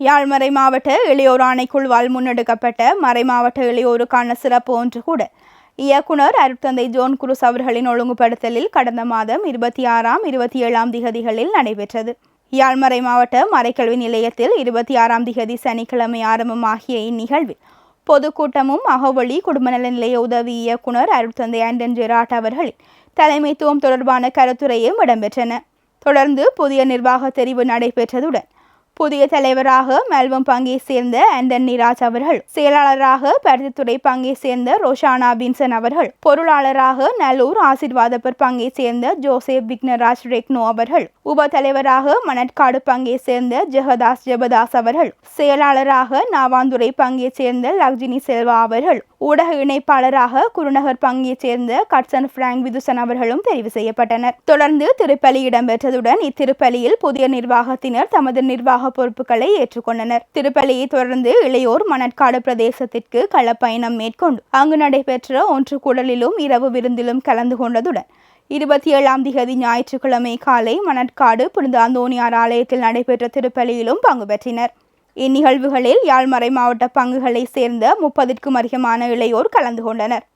யாழ்மறை மாவட்ட இளையோர் ஆணைக்குழுவால் முன்னெடுக்கப்பட்ட மறைமாவட்ட இளையோருக்கான சிறப்பு ஒன்று கூட. இயக்குனர் அருட்தந்தை ஜோன் குருஸ் அவர்களின் ஒழுங்குபடுத்தலில் கடந்த மாதம் இருபத்தி ஆறாம் இருபத்தி ஏழாம் திகதிகளில் நடைபெற்றது. யாழ்மறை மாவட்ட மறைக்கல்வி நிலையத்தில் இருபத்தி ஆறாம் திகதி சனிக்கிழமை ஆரம்பமாகிய இந்நிகழ்வில் பொதுக்கூட்டமும் அகவழி குடும்பநல நிலைய உதவி இயக்குனர் அருட்தந்தை ஆண்டன் ஜெராட் அவர்களின் தலைமைத்துவம் தொடர்பான கருத்துரையும் இடம்பெற்றன. தொடர்ந்து புதிய நிர்வாக தெரிவு நடைபெற்றதுடன் புதிய தலைவராக மெல்வம் பங்கை சேர்ந்த அந்தன் நிராஜ் அவர்கள் செயலாளராக பருத்தித்துறை பங்கை சேர்ந்த ரோஷானா பின்சன் அவர்கள் பொருளாளராக நல்லூர் ஆசிர்வாதப்பர் பங்கை சேர்ந்த ஜோசப் விக்னராஜ் ரெக்னோ அவர்கள் உப தலைவராக மணற்காடு பங்கை சேர்ந்த ஜெகதாஸ் ஜெபதாஸ் அவர்கள் செயலாளராக நாவாந்துறை பங்கை சேர்ந்த லக்ஜினி செல்வா அவர்கள் ஊடக இணைப்பாளராக குருநகர் பங்கியைச் சேர்ந்த கட்சன் பிராங்க் விதுசன் அவர்களும் தெரிவு செய்யப்பட்டனர். தொடர்ந்து திருப்பலி இடம்பெற்றதுடன் இத்திருப்பலியில் புதிய நிர்வாகத்தினர் தமது நிர்வாக பொறுப்புகளை ஏற்றுக்கொண்டனர். திருப்பலியை தொடர்ந்து இளையோர் மணற்காடு பிரதேசத்திற்கு களப்பயணம் மேற்கொண்டு அங்கு நடைபெற்ற ஒன்று குடலிலும் இரவு விருந்திலும் கலந்து கொண்டதுடன் இருபத்தி ஏழாம் திகதி ஞாயிற்றுக்கிழமை காலை மணற்காடு புனித அந்தோனியார் ஆலயத்தில் நடைபெற்ற திருப்பலியிலும் பங்கு பெற்றினர். இந்நிகழ்வுகளில் யாழ்மறை மாவட்ட பங்குகளை சேர்ந்த முப்பதிற்கும் அதிகமான இளையோர் கலந்து கொண்டனர்.